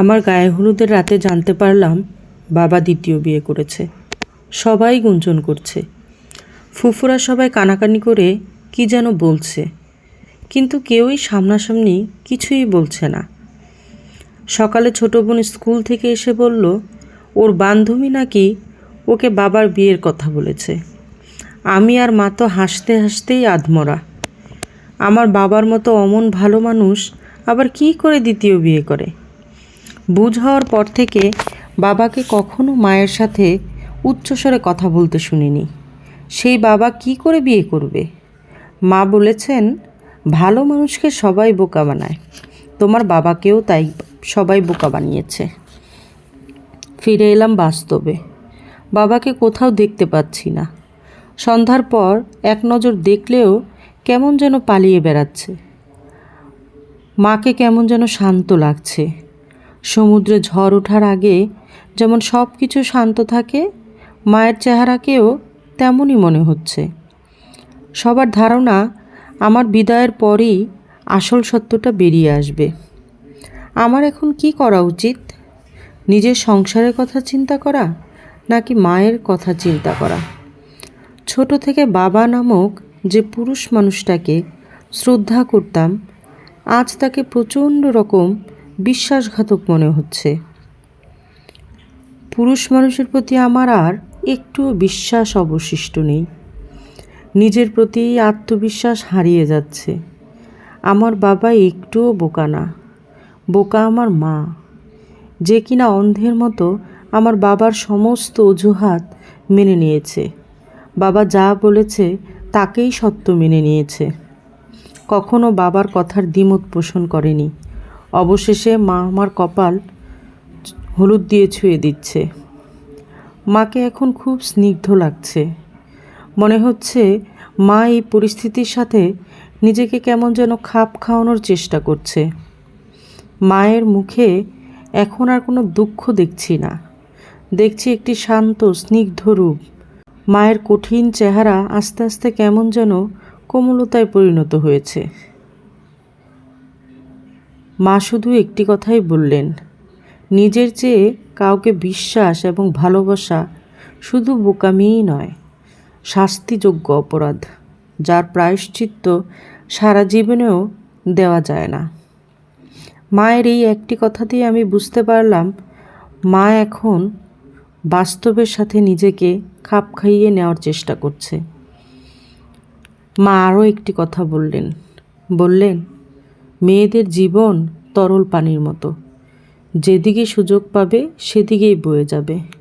আমার গায়ে হলুদের রাতে জানতে পারলাম বাবা দ্বিতীয় বিয়ে করেছে। সবাই গুঞ্জন করছে। ফুফুরা সবাই কানাকানি করে কি যেন বলছে। কিন্তু কেউই সামনাসামনি কিছুই বলছে না। সকালে ছোট বোন স্কুল থেকে এসে বলল, ওর বান্ধবী নাকি ওকে বাবার বিয়ের কথা বলেছে। আমি আর মা তো হাসতে হাসতেই আধমরা। আমার বাবার মতো অমন ভালো মানুষ আবার কী করে দ্বিতীয় বিয়ে করে? বুঝ হওয়ার পর থেকে বাবাকে কখনো মায়ের সাথে উচ্চস্বরে কথা বলতে শুনিনি। সেই বাবা কি করে বিয়ে করবে? মা বলেছেন, ভালো মানুষকে সবাই বোকা বানায়। তোমার বাবাকেও তাই সবাই বোকা বানিয়েছে। ফিরে এলাম বাস্তবে। বাবাকে কোথাও দেখতে পাচ্ছি না। সন্ধ্যার পর এক নজর দেখলেও কেমন যেন পালিয়ে বেড়াচ্ছে। মাকে কেমন যেন শান্ত লাগছে। সমুদ্রে ঝড় ওঠার আগে যেমন সব কিছু শান্ত থাকে, মায়ের চেহারাকেও তেমনই মনে হচ্ছে। সবার ধারণা, আমার বিদায়ের পরেই আসল সত্যটা বেরিয়ে আসবে। আমার এখন কি করা উচিত? নিজের সংসারের কথা চিন্তা করা, নাকি মায়ের কথা চিন্তা করা? ছোট থেকে বাবা নামক যে পুরুষ মানুষটাকে শ্রদ্ধা করতাম, আজ তাকে প্রচণ্ড রকম বিশ্বাসঘাতক মনে হচ্ছে। পুরুষ মানুষের প্রতি আমার আর একটুও বিশ্বাস অবশিষ্ট নেই। নিজের প্রতি আত্মবিশ্বাস হারিয়ে যাচ্ছে। আমার বাবা একটুও বোকা না। বোকা আমার মা। যে কিনা অন্ধের মতো আমার বাবার সমস্ত অজুহাত মেনে নিয়েছে। বাবা যা বলেছে তাকেই সত্য মেনে নিয়েছে। কখনো বাবার কথার দ্বিমত পোষণ করেনি। অবশেষে মা আমার কপাল হলুদ দিয়ে ছুঁয়ে দিচ্ছে। মাকে এখন খুব স্নিগ্ধ লাগছে। মনে হচ্ছে মা এই পরিস্থিতির সাথে নিজেকে কেমন যেন খাপ খাওয়ানোর চেষ্টা করছে। মায়ের মুখে এখন আর কোনো দুঃখ দেখছি না। দেখছি একটি শান্ত, স্নিগ্ধ রূপ। মায়ের কঠিন চেহারা আস্তে আস্তে কেমন যেন কোমলতায় পরিণত হয়েছে। মা শুধু একটি কথাই বললেন, নিজের চেয়ে কাউকে বিশ্বাস এবং ভালোবাসা শুধু বোকামিই নয়, শাস্তিযোগ্য অপরাধ, যার প্রায়শ্চিত্ত সারা জীবনেও দেওয়া যায় না। মায়ের এই একটি কথাতেই আমি বুঝতে পারলাম, মা এখন বাস্তবের সাথে নিজেকে খাপ খাইয়ে নেওয়ার চেষ্টা করছে। মা আরও একটি কথা বললেন বললেন মেয়েদের জীবন তরল পানির মতো। যেদিকে সুযোগ পাবে সেদিকেই বয়ে যাবে।